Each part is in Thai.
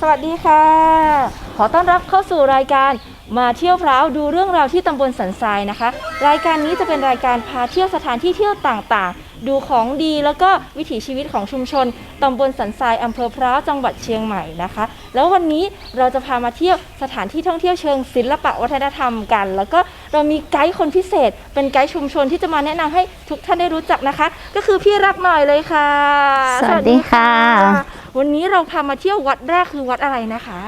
สวัสดีค่ะ ขอต้อนรับเข้าสู่รายการมาเที่ยวพร้าวดูเรื่องราวที่ตำบลสันทรายนะคะ รายการนี้จะเป็นรายการพาเที่ยวสถานที่เที่ยวต่างๆ ดูของดีแล้วก็วิถีชีวิตของชุมชนตำบลสันทรายอำเภอพร้าวจังหวัดเชียงใหม่นะคะ แล้ววันนี้เราจะพามาเที่ยวสถานที่ท่องเที่ยวเชิงศิลปะวัฒนธรรมกัน แล้วก็เรามีไกด์คนพิเศษ เป็นไกด์ชุมชนที่จะมาแนะนำให้ทุกท่านได้รู้จักนะคะ ก็คือพี่รักหน่อยเลยค่ะ สวัสดีค่ะ วันนี้เราพามาเที่ยววัดแรกคือวัดอะไรนะคะ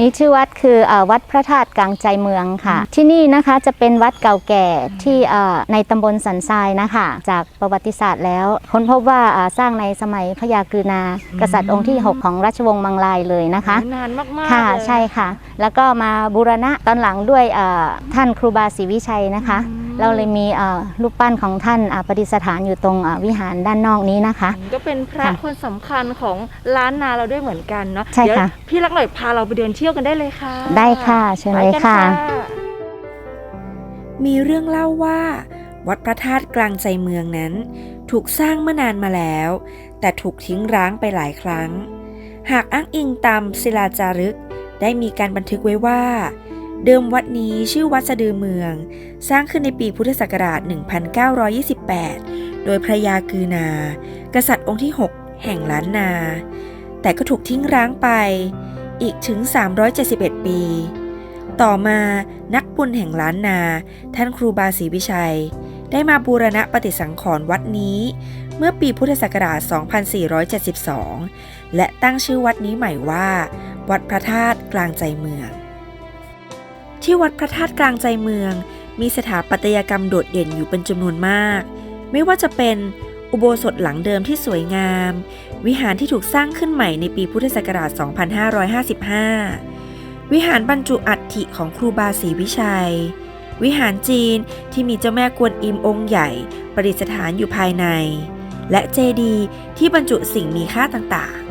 นี่ชื่อวัดคือเออวัดพระธาตุกลางใจเมืองค่ะ ที่นี่นะคะจะเป็นวัดเก่าแก่ที่เอ่อในตำบลสันทรายนะคะ จากประวัติศาสตร์แล้ว ค้นพบว่าอ่าสร้างในสมัยพระยากฤนากษัตริย์องค์ที่ 6 ของราชวงศ์มังลายเลยนะคะนานมากๆค่ะเลยใช่ค่ะ แล้วก็มาบูรณะตอนหลังด้วยเอ่อท่านครูบาศรีวิชัยนะคะเราเลยมีเอ่อรูปปั้นของท่านอ่าประดิษฐานอยู่ตรงอ่าวิหารด้านนอกนี้นะคะ ก็เป็นพระค่ะคนสำคัญของล้านนาเราด้วยเหมือนกันเนาะใช่เดี๋ยวค่ะพี่รักหน่อยพาเราไปเดินเที่ยวกันได้เลยค่ะ ได้ค่ะเชิญเลยไปกันค่ะ มีเรื่องเล่าว่า วัดพระธาตุกลางใจเมืองนั้น ถูกสร้างเมื่อนานมาแล้ว แต่ถูกทิ้งร้างไปหลายครั้ง หากอ้างอิงตามศิลาจารึก ได้มีการบันทึกไว้ว่า เดิมวัดนี้ชื่อวัดสะดือเมือง สร้างขึ้นในปีพุทธศักราช 1928 โดยพระยากือนา กษัตริย์องค์ที่ 6 แห่งล้านนา แต่ก็ถูกทิ้งร้างไป อีกถึง 371 ปี ต่อมานักบุญแห่งล้านนา ท่านครูบาศรีวิชัย ได้มาบูรณะปฏิสังขรณ์วัดนี้ เมื่อปีพุทธศักราช 2472 และตั้งชื่อวัดนี้ใหม่ว่า วัดพระธาตุกลางใจเมือง ที่วัดพระธาตุกลางใจเมือง มีสถาปัตยกรรมโดดเด่นอยู่เป็นจำนวนมาก ไม่ว่าจะเป็น อุโบสถหลังเดิมที่สวยงาม วิหารที่ถูกสร้างขึ้นใหม่ในปีพุทธศักราช 2555 วิหารบรรจุอัฐิของครูบาศรีวิชัย วิหารจีนที่มีเจ้าแม่กวนอิมองค์ใหญ่ประดิษฐานอยู่ภายใน และเจดีย์ที่บรรจุสิ่งมีค่าต่างๆ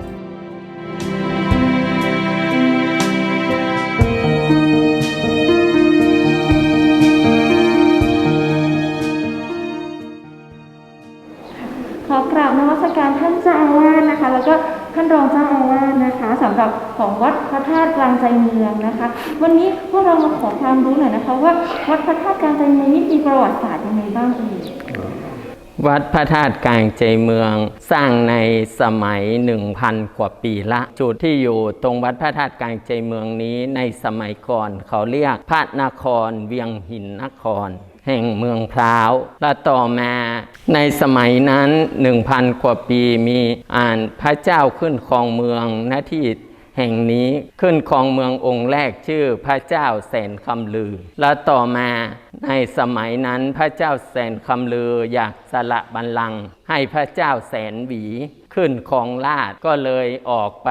ับของวัดพระธาตุกลางใจเมืองนะคะ วันนี้พวกเรามาขอความรู้หน่อยนะคะ ว่าวัดพระธาตุกลางใจเมืองนี่มีประวัติศาสตร์ยังไงบ้างเอ่ยวัดพระธาตุกลางใจเมือง สร้างในสมัย 1,000 กว่าปีละ จุดที่อยู่ตรงวัดพระธาตุกลางใจเมืองนี้ในสมัยก่อนเขาเรียกพระนครเวียงหินนครแห่งเมืองพร้าว และต่อมาในสมัยนั้น 1,000 กว่าปีมีอ่านพระเจ้าขึ้นครองเมืองหน้าที่ แห่งนี้ขึ้นครองเมืององค์แรกชื่อพระเจ้าแสนคำลือ และต่อมาในสมัยนั้นพระเจ้าแสนคำลืออยากสละบัลลังก์ให้พระเจ้าแสนหวี ขึ้นครองราชก็เลยออกไป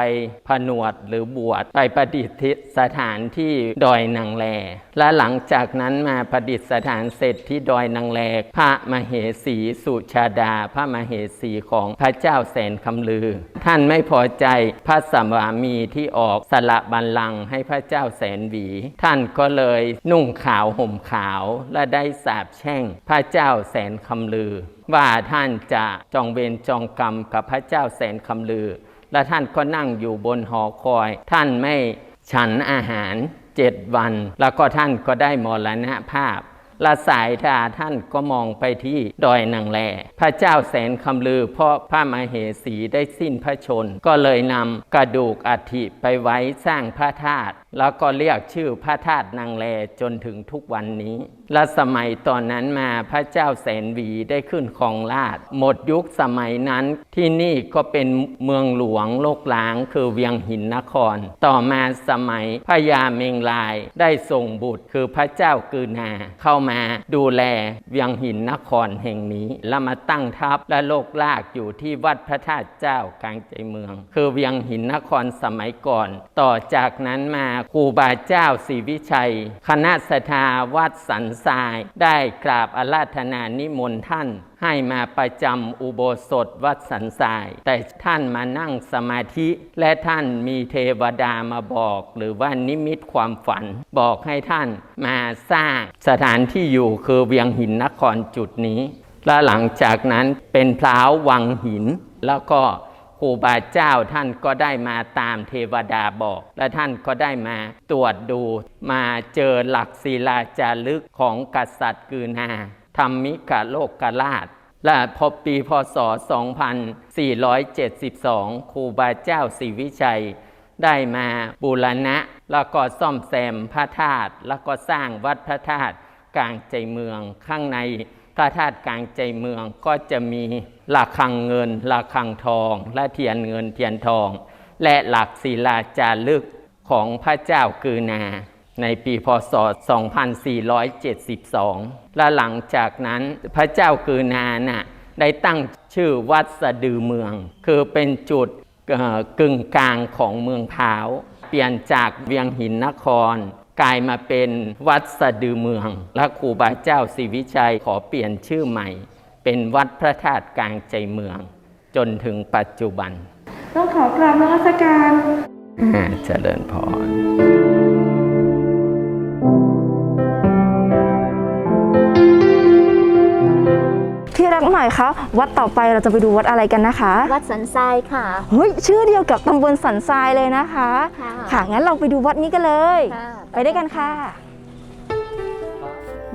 ผนวดหรือบวชไปประดิษฐสถานที่ดอยนางแล และหลังจากนั้นมาประดิษฐานเสร็จที่ดอยนางแลพระมเหสีสุชาดา พระมเหสีของพระเจ้าแสนคำลือ ท่านไม่พอใจพระสวามีที่ออกสละบัลลังก์ให้พระเจ้าแสนหวี ท่านก็เลยนุ่งขาวห่มขาวและได้สาบแช่งพระเจ้าแสนคำลือว่าท่านจะจองเวรจองกรรมกับพระเจ้าแสนคำลือ และท่านก็นั่งอยู่บนหอคอย ท่านไม่ฉันอาหารเจ็ดวัน แล้วก็ท่านก็ได้มรณภาพละสายตาท่านก็มองไปที่ดอยนางแล พระเจ้าแสนคำลือเพราะพระมเหสีได้สิ้นพระชน ก็เลยนำกระดูกอัฐิไปไว้สร้างพระธาตุ แล้วก็เรียกชื่อพระธาตุนางแลจนถึงทุกวันนี้ และสมัยตอนนั้นมาพระเจ้าแสนวีได้ขึ้นครองราชหมดยุคสมัยนั้นที่นี่ก็เป็นเมืองหลวงโลกล้างคือเวียงหินนคร ต่อมาสมัยพระยาเมงลายได้ส่งบุตรคือพระเจ้ากือนาเข้ามาดูแลเวียงหินนครแห่งนี้ แล้วมาตั้งทัพและโลกลากอยู่ที่วัดพระธาตุเจ้ากลางใจเมือง คือเวียงหินนครสมัยก่อน ต่อจากนั้นมาครูบาเจ้าศรีวิชัย คณะสถาวัดสันทราย ได้กราบอาราธนานิมนต์ท่านให้มาประจำอุโบสถวัดสันทราย แต่ท่านมานั่งสมาธิและท่านมีเทวดามาบอก หรือว่านิมิตความฝัน บอกให้ท่านมาสร้างสถานที่อยู่คือเวียงหินนครจุดนี้ และหลังจากนั้นเป็นพร้าววังหินแล้วก็ รูบาเจ้าท่านก็ได้มาตามเทวดาบอก และท่านก็ได้มาตรวจดูมาเจอหลักศิลาจารึกของกษัตริย์กือนาธรรมิกะโลกกราช และพอปีพศ 2472 ครูบาเจ้าศรีวิชัย ได้มาบูรณะ แล้วก็ซ่อมแซมพระธาตุแล้วก็สร้างวัดพระธาตุกลางใจเมืองข้างในพระธาตุกลางใจเมืองก็จะมี ระฆังเงินระฆังทอง และเทียนเงินเทียนทอง และหลักศิลาจารึกของพระเจ้ากือนา ในปีพศ 2472 และหลังจากนั้นพระเจ้ากือนาน่ะได้ตั้งชื่อวัดสะดือเมือง คือเป็นจุดกึ่งกลางของเมืองพร้าว เปลี่ยนจากเวียงหินนคร กลายมาเป็นวัดสะดือเมือง และครูบาเจ้าศรีวิชัยขอเปลี่ยนชื่อใหม่ เป็นวัดพระธาตุกลางใจเมือง จนถึงปัจจุบัน ต้องขอกราบนมัสการอ่าเจริญพรที่รักหน่อยคะวัดต่อไปเราจะไปดูวัดอะไรกันนะคะ วัดสันทรายค่ะเฮ้ยชื่อเดียวกับตำบลสันทรายเลยนะคะ ค่ะค่ะงั้นเราไปดูวัดนี้กันเลยค่ะไปด้วยกันค่ะ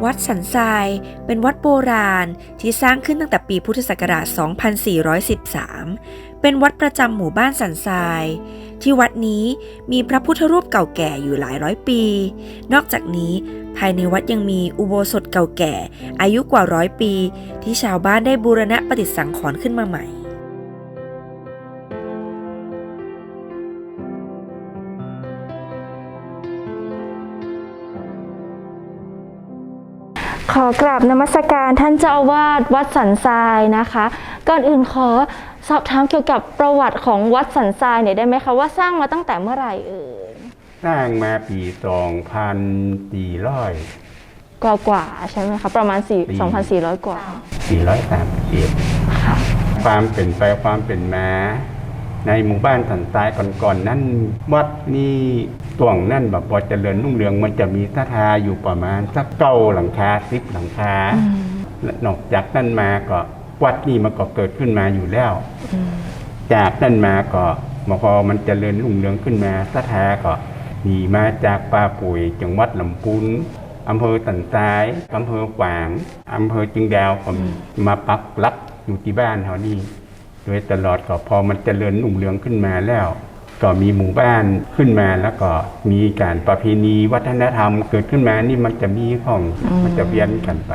วัดสันทราย เป็นวัดโบราณที่สร้างขึ้นตั้งแต่ปีพุทธศักราช 2413 เป็นวัดประจำหมู่บ้านสันทราย ที่วัดนี้มีพระพุทธรูปเก่าแก่อยู่หลายร้อยปี นอกจากนี้ภายในวัดยังมีอุโบสถเก่าแก่ อายุกว่าร้อยปี ที่ชาวบ้านได้บูรณะประดิษฐ์สังขรณ์ขึ้นมาใหม่ อกราบนมัสการท่านเจ้าอาวาสวัดสันทรายนะคะ ก่อนอื่นขอสอบถามเกี่ยวกับประวัติของวัดสันทรายหน่อยได้ไหมคะว่าสร้างมาตั้งแต่เมื่อไหร่เอ่ยสร้างมาปีสองพันสี่ร้อยกว่ากว่าๆใช่ไหมคะประมาณปี4 2,400 กว่าสี่ร้อยสามสิบเอ็ดความเป็นไปความเป็นมา ในหมู่บ้านสันทรายก่อนๆนั้นวัดนี่ตวงนั่นแบบพอเจริญรุ่งเรืองมันจะมีสถาอยู่ประมาณสักเก้าหลังคาสิบหลังคาและนอกจากนั้นมาก็วัดนี่มันก็เกิดขึ้นมาอยู่แล้ว จากนั้นมาก็มพอมันเจริญรุ่งเรืองขึ้นมาสถาก็มีมาจากป่าปุ๋ยจังหวัดลำพูนอำเภอตันทรายอำเภอฝางอำเภอจึงดาวก็มาปักหลักอยู่ที่บ้านเขานี่ โดยตลอดก็พอมันเจริญรุ่งเรืองขึ้นมาแล้ว ก็มีหมู่บ้านขึ้นมาแล้วก็มีการประเพณีวัฒนธรรมเกิดขึ้นมานี่มันจะมีของมันจะเวียนกันไป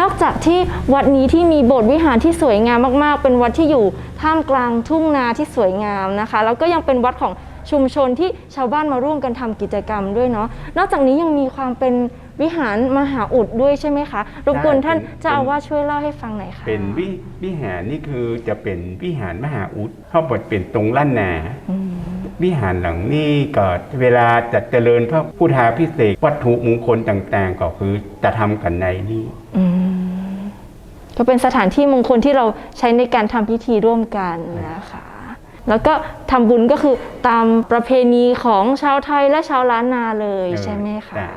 นอกจากที่วัดนี้ที่มีโบสถ์วิหารที่สวยงามมากๆ เป็นวัดที่อยู่ท่ามกลางทุ่งนาที่สวยงามนะคะ แล้วก็ยังเป็นวัดของชุมชนที่ชาวบ้านมาร่วมกันทำกิจกรรมด้วยเนาะนอกจากนี้ยังมีความเป็น วิหารมหาอุดด้วยใช่ไหมคะรบกวนท่านเป็นเจ้าอาวาสช่วยเล่าให้ฟังหน่อยค่ะเป็นวิวิหารนี่คือจะเป็นวิหารมหาอุดเข้าบทเป็นตรงล้านนาวิหารหลังนี้ก็เวลาจะเจริญพระพุทธาพิเศษกวัตถุมงคลต่างๆ ก็คือจะทำกันในนี้อืมก็เป็นสถานที่มงคลที่เราใช้ในการทำพิธีร่วมกันนะคะแล้วก็ทำบุญก็คือตามประเพณีของชาวไทยและชาวล้านนาเลยเออใช่ไหมคะจ้ะ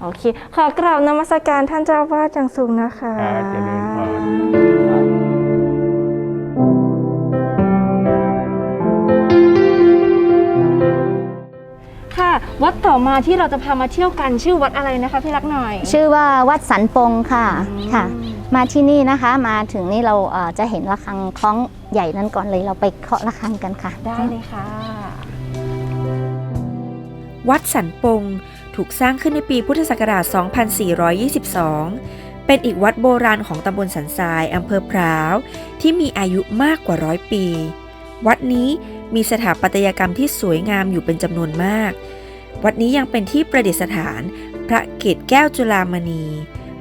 โอเค ขอกราบนมัสการท่านเจ้าอาวาสจังสูงนะคะอ่าเจริญพรค่ะ วัดต่อมาที่เราจะพามาเที่ยวกันชื่อวัดอะไรนะคะพี่รักหน่อย ชื่อว่าวัดสันปงค่ะค่ะ มาที่นี่นะคะมาถึงนี่เราเอ่อจะเห็นระฆังคล้องใหญ่นั้นก่อนเลยเราไปเคาะระฆังกันค่ะ ได้เลยค่ะ วัดสันปง ถูกสร้างขึ้นในปีพุทธศักราช 2422 เป็นอีกวัดโบราณของตำบลสันทรายอำเภอพร้าว ที่มีอายุมากกว่าร้อยปี วัดนี้มีสถาปัตยกรรมที่สวยงามอยู่เป็นจำนวนมาก วัดนี้ยังเป็นที่ประดิษฐาน พระเกศแก้วจุฬามณี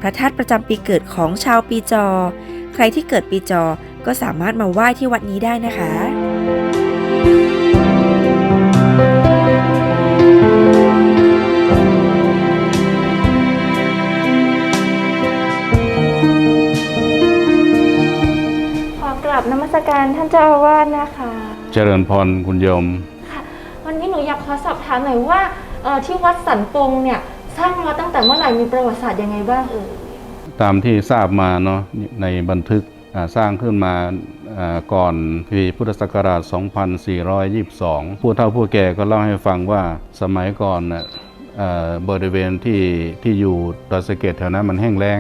พระธาตุประจำปีเกิดของชาวปีจอ ใครที่เกิดปีจอก็สามารถมาไหว้ที่วัดนี้ได้นะคะ ท่านเจ้าอาวาสนะคะ เจริญพรคุณโยม ค่ะ วันนี้หนูอยากขอสอบถามหน่อยว่าเอ่อที่วัดสันปงเนี่ย สร้างมาตั้งแต่เมื่อไหร่มีประวัติศาสตร์ยังไงบ้างเอ่ยตามที่ทราบมาเนาะในบันทึกอ่าสร้างขึ้นมาอ่าก่อนปีพุทธศักราช 2422 ผู้เฒ่าผู้แก่ก็เล่าให้ฟังว่าสมัยก่อนน่ะอ่า บริเวณที่ที่อยู่ดอยสะเก็ดแถวนั้นมันแห้งแล้ง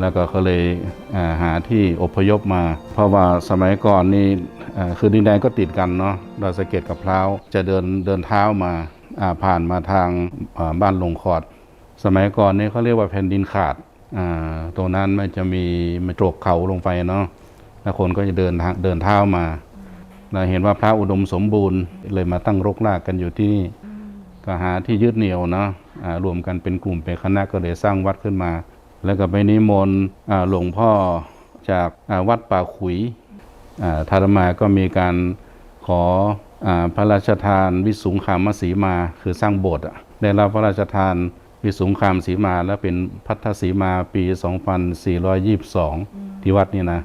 แล้วก็เขาเลยหาที่อพยพมา เพราะว่าสมัยก่อนนี่คือดินแดนก็ติดกันเนาะดอยสะเก็ดกับพร้าวจะเดินเดินเท้ามาผ่านมาทางบ้านลงคอด สมัยก่อนนี่เขาเรียกว่าแผ่นดินขาดตรงนั้นมันจะมีมันโจกเขาลงไปเนาะแล้วคนก็จะเดินทางเดินเท้ามาเราเห็นว่าพระอุดมสมบูรณ์เลยมาตั้งรกรากกันอยู่ที่นี่ ก็หาที่ยึดเหนี่ยวเนะรวมกันเป็นกลุ่มเป็นคณะก็เลยสร้างวัดขึ้นมา แล้วก็ไปนิมนต์หลวงพ่อจากวัดป่าขุยธารมาก็มีการขออพระราชทานวิสุงคามสีมา คือสร้างโบสถ์ได้รับพระราชทานวิสุงคามสีมา แล้วเป็นพัทธสีมาปี 2422 ที่วัดนี่นะ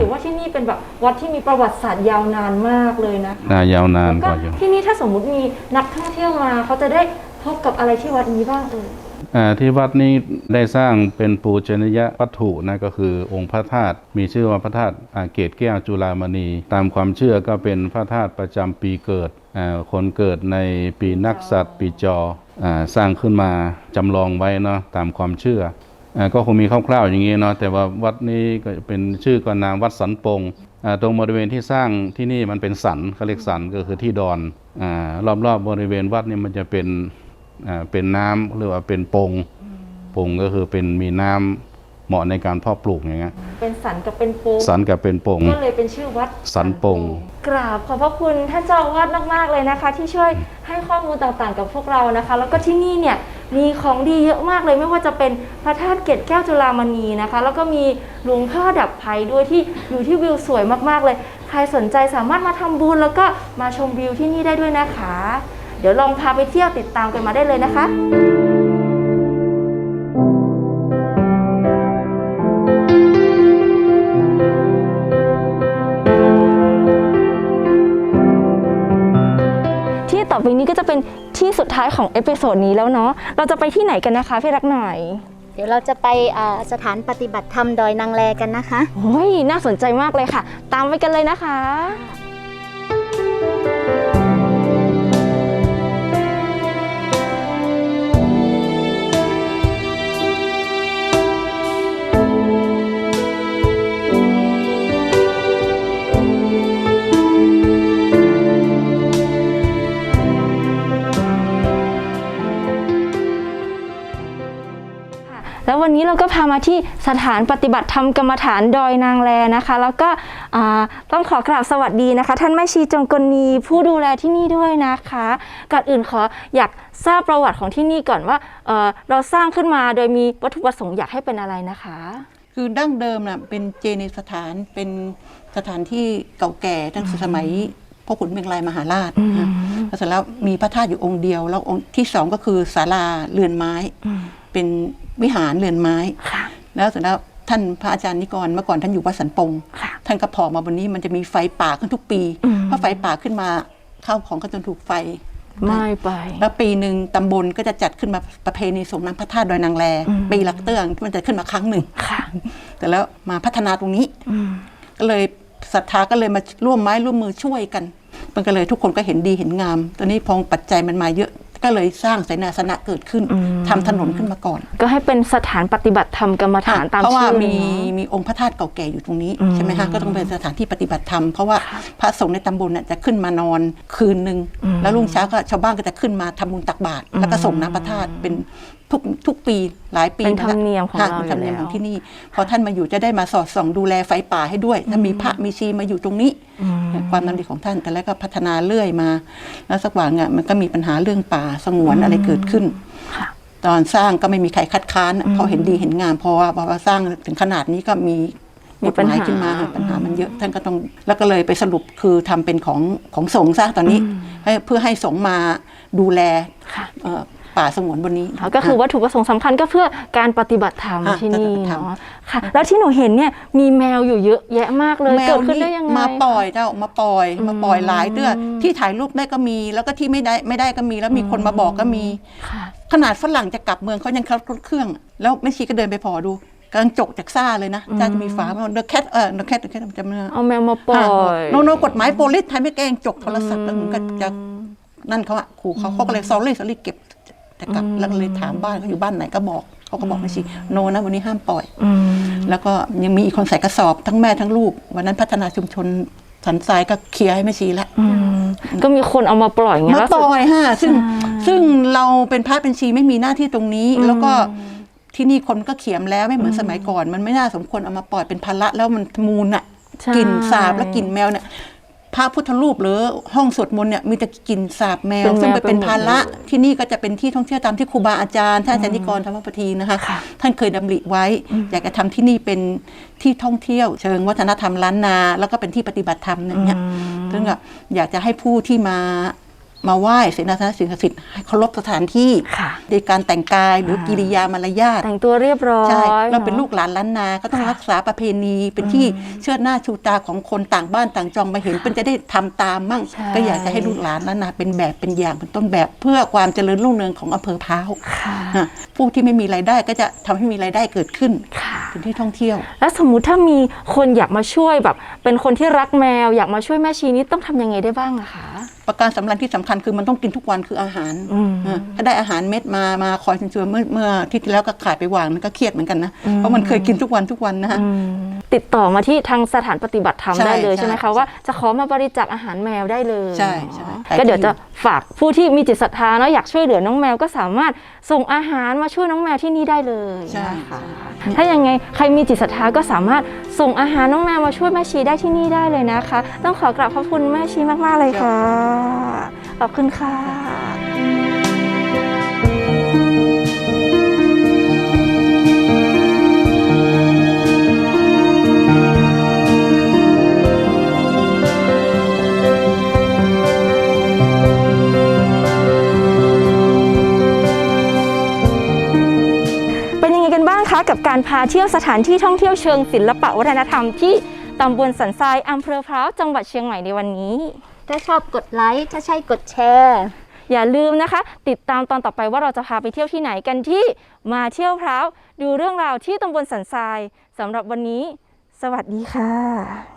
ถือว่าที่นี่เป็นแบบวัดที่มีประวัติศาสตร์ยาวนานมากเลยนะคะน่ายาวนานแล้วกก็ว่าอยู่ที่นี่ถ้าสมมุติมีนักท่องเที่ยวมาเขาจะได้พบกับอะไรที่วัดนี้บ้างเอ่ยอ่าที่วัดนี้ได้สร้างเป็นปูชนียวัตถุนะก็คือองค์พระธาตุมีชื่อว่าพระธาตุอ่าเกตแก้วจุฬามณี ตามความเชื่อก็เป็นพระธาตุประจำปีเกิดอ่าคนเกิดในปีนักษัตริย์ปีจออ่าสร้างขึ้นมาจำลองไว้เนาะตามความเชื่ออ่า ก็คงมีคร่าวๆอย่างนี้เนาะแต่ว่าวัดนี้ก็เป็นชื่อก็นามวัดสันปงอ่าตรงบริเวณที่สร้างที่นี่มันเป็นสันเขาเรียกสันก็คือที่ดอนอารอบๆบบริเวณวัดนี่มันจะเป็นอ่าเป็นน้ำหรือว่าเป็นปงปงก็คือเป็นมีน้ำเหมาะในการเพาะปลูกอย่างเงี้ยเป็นสันกับเป็นโปงสันกับเป็นปงก็เลยเป็นชื่อวัดสันปง กราบขอบพระคุณท่านเจ้าอาวาสมากๆเลยนะคะ ที่ช่วยให้ข้อมูลต่างๆกับพวกเรานะคะ แล้วก็ที่นี่เนี่ยมีของดีเยอะมากเลยไม่ว่าจะเป็นพระธาตุเกศแก้วจุฬามณีนะคะ แล้วก็มีหลวงพ่อดับภัยด้วยที่อยู่ที่วิวสวยมากๆเลย ใครสนใจสามารถมาทำบุญแล้วก็มาชมวิวที่นี่ได้ด้วยนะคะ เดี๋ยวลองพาไปเที่ยวติดตามกันมาได้เลยนะคะ ไปนี้ก็จะเป็นที่สุดท้ายของเอพิโซดนี้แล้วเนาะเราจะไปที่ไหนกันนะคะพี่รักหน่อย เดี๋ยวเราจะไปอ่าสถานปฏิบัติธรรมดอยนางแลกันนะคะโอ้ยน่าสนใจมากเลยค่ะ ตามไปกันเลยนะคะ แล้ววันนี้เราก็พามาที่สถานปฏิบัติธรรมกรรมฐานดอยนางแลนะคะ แล้วก็อ่าต้องขอกราบสวัสดีนะคะ ท่านแม่ชีจงกลนีผู้ดูแลที่นี่ด้วยนะคะก่อนอื่นขออยากทราบประวัติของที่นี่ก่อนว่าเอ่อเราสร้างขึ้นมาโดยมีวัตถุประสงค์อยากให้เป็นอะไรนะคะ คือดั้งเดิมน่ะเป็นเจนีสถานเป็นสถานที่เก่าแก่ตั้งแต่สมัยพ่อขุนเมงลายมหาราชนะแล้วเสร็จแล้วมีพระธาตุอยู่องค์เดียว แล้วองค์ที่สองก็คือศาลาเรือนไม้เป็น วิหารเรือนไม้ ค่ะ แล้วเสร็จแล้วท่านพระอาจารย์นิกรเมื่อก่อนท่านอยู่วัดสันปง ค่ะ ท่านก็พอมาบนนี้มันจะมีไฟป่าขึ้นทุกปีอืม เพราะไฟป่าขึ้นมาข้าวของก็จะถูกไฟ ไม่ไป แล้วปีหนึ่งตำบลก็จะจัดขึ้นมาประเพณีส่งน้ำพระธาตุดอยนางแล อืม ปีละเตื้องที่มันจะขึ้นมาครั้งหนึ่ง ค่ะ แต่แล้วมาพัฒนาตรงนี้ อืม ก็เลยศรัทธาก็เลยมาร่วมไม้ร่วมมือช่วยกัน มันก็เลยทุกคนก็เห็นดีเห็นงาม ตอนนี้พองปัจจัยมันมาเยอะ ก็เลยสร้างเสนาสนะเกิดขึ้นอืมทำถนนขึ้นมาก่อน ก็ให้เป็นสถานปฏิบัติธรรมกรรมฐานตามเพราะว่าชื่อมีเนอะมีองค์พระธาตุเก่าแก่อยู่ตรงนี้อืมใช่ไหมคะก็ต้องเป็นสถานที่ปฏิบัติธรรมเพราะว่าค่ะพระสงฆ์ในตำบลน่ะจะขึ้นมานอนคืนหนึ่งอืมแล้วรุ่งเช้าก็ชาวบ้านก็จะขึ้นมาทำบุญตักบาตรแล้วก็ส่งน้ำพระธาตุเป็น ทุกทุกปีหลายปีเป็นธรรมเนียมของค่ะเราเป็นธรรมเนียมอยู่แล้วของที่นี่ พอท่านมาอยู่จะได้มาสอดส่องดูแลไฟป่าให้ด้วย ถ้ามีพระมีชีมาอยู่ตรงนี้อืมความนำดีของท่านแต่แล้วก็พัฒนาเรื่อยมา แล้วสักวันอะมันก็มีปัญหาเรื่องป่าสงวนอะไรเกิดขึ้นค่ะตอนสร้างก็ไม่มีใครคัดค้านเพราะเห็นดีเห็นงามเพราะว่าพอสร้างถึงขนาดนี้ก็มีมีกฎปัญหหามายขึ้นมาปัญหามันเยอะท่านก็ต้องแล้วก็เลยไปสรุปคือทำเป็นของของสงฆ์ซะตอนนี้ให้เพื่อให้สงฆ์มาดูแลค่ะเอ่อ ป่าสงวนบนนี้ ก็คือวัตถุประสงค์สำคัญก็เพื่อการปฏิบัติธรรมอะที่นี่ปฏิบัติธรรมเนาะค่ะ แล้วที่หนูเห็นเนี่ยมีแมวอยู่เยอะแยะมากเลยแมเกิวดขึ้นได้นี่ยังไงมาปล่อยเจ้ามาปล่อยอืมมาปล่อยหลายเดือนที่ถ่ายรูปได้ก็มี แล้วก็ที่ไม่ได้ไม่ได้ก็มีแล้วมีคนมาบอกก็มีค่ะขนาดฝรั่งจะกลับเมืองเขายังขับรถเครื่อง แล้วแม่ชีก็เดินไปพอดูกำลังจกจากซ่าเลยนะซ่าจะมีฝาเดอะแคทเออเดอะแคทเดอะแคทจำไม่ได้เอาแมวมาปล่อยโนโนกฎหมายโปลิสไทยไม่แกล้งจกโทรศัพท์แล้วมันก็จะนั่นเขาอะขู่เขาเขาก็เลยซอรี่ซอรี่เก็บ แต่กลับแล้วก็เลยถามบ้านเขาอยู่บ้านไหนก็บอกเขาก็บอกไม่ชีโนนะวันนี้ห้ามปล่อยอืมแล้วก็ยังมีอีกคนใส่กระสอบทั้งแม่ทั้งลูก วันนั้นพัฒนาชุมชนสันทรายก็เคลียร์ให้แม่ชีแล้วอืมก็มีคนเอามาปล่อยไงมาแล้วปล่อยฮะซึ่งใช่ซึ่งเราเป็นพระเป็นชีไม่มีหน้าที่ตรงนี้ แล้วก็ที่นี่คนก็เขียมแล้วไม่เหมือนสมัยก่อน มันไม่น่าสมควรเอามาปล่อยเป็นภาระแล้วมันมูลอะใช่กลิ่นสาบและกลิ่นแมวเนี่ย พระพุทธรูปหรือห้องสวดมนต์เนี่ยมีแต่กลิ่นสาบแมว เป็นแมวซึ่งไปเป็นไปหมดภาระเลยที่นี่ก็จะเป็นที่ท่องเที่ยวตามที่ครูบาอาจารย์ ท่านอาจารย์นิกรธรรมปทีนะคะ ค่ะ ท่านเคยดำริไว้ อยากจะทำที่นี่เป็นที่ท่องเที่ยว เชิงวัฒนธรรมล้านนา แล้วก็เป็นที่ปฏิบัติธรรมอย่างเงี้ยซึ่งแบบอยากจะให้ผู้ที่มา มาไหว้เสนาสนะสิ่งศักดิ์สิทธิ์ให้เคารพสถานที่ค่ะ ในการแต่งกายหรือกิริยามารยาทแต่งตัวเรียบร้อยใช่เราเป็นอะลูกหลานล้านนาก็ต้องรักษาประเพณีเป็นที่เชิดหน้าชูตาของคนต่างบ้านต่างจองมาเห็นเป็นจะได้ทำตามมั่งใช่ก็อยากจะให้ลูกหลานล้านนาเป็นแบบเป็นอย่างเป็นต้นแบบเพื่อความเจริญรุ่งเรืองของอำเภอพร้าวค่ะอะผู้ที่ไม่มีรายได้ก็จะทำให้มีรายได้เกิดขึ้นค่ะเป็นที่ท่องเที่ยว แล้วสมมุติถ้ามีคนอยากมาช่วยแบบ เป็นคนที่รักแมวอยากมาช่วยแม่ชีนี้ต้องทำยังไงได้บ้างอะคะ ประการสำคัญที่สำคัญคือมันต้องกินทุกวันคืออาหารอืมอะถ้าได้อาหารเม็ดมามาคอยชวนๆเมื่อเมื่ออาที่ที่แล้วก็ขายไปวางมันก็เครียดเหมือนกันนะเพราะมันเคยกินทุกวันทุกวันนะฮะอืมติดต่อมาที่ทางสถานปฏิบัติธรรมใช่ได้เลยใช่ใช่ไหมคะว่าจะขอมาบริจาคอาหารแมวได้เลยใช่ใช่เนาะใช่ ก็เดี๋ยวจะฝากผู้ที่มีจิตศรัทธาเนาะอยากช่วยเหลือน้องแมวก็สามารถส่งอาหารมาช่วยน้องแมวที่นี่ได้เลยใช่นะคะถ้ายังไงใครมีจิตศรัทธาก็สามารถส่งอาหารน้องแมวมาช่วยแม่ชีได้ที่นี่ได้เลยนะคะ ต้องขอกราบขอบคุณแม่ชีมากๆเลยค่ะขอบคุณค่ะาเที่ยวสถานที่ท่องเที่ยวเชิงศิลปะวัฒนธรรมที่ตำบลสันทรายอำเภอพร้าวจังหวัดเชียงใหม่ในวันนี้ ถ้าชอบกดไลค์ถ้าใช่กดแชร์ อย่าลืมนะคะ ติดตามตอนต่อไปว่าเราจะพาไปเที่ยวที่ไหนกันที่มาเที่ยวพร้าวดูเรื่องราวที่ตำบลสันทรายสำหรับวันนี้ สวัสดีค่ะ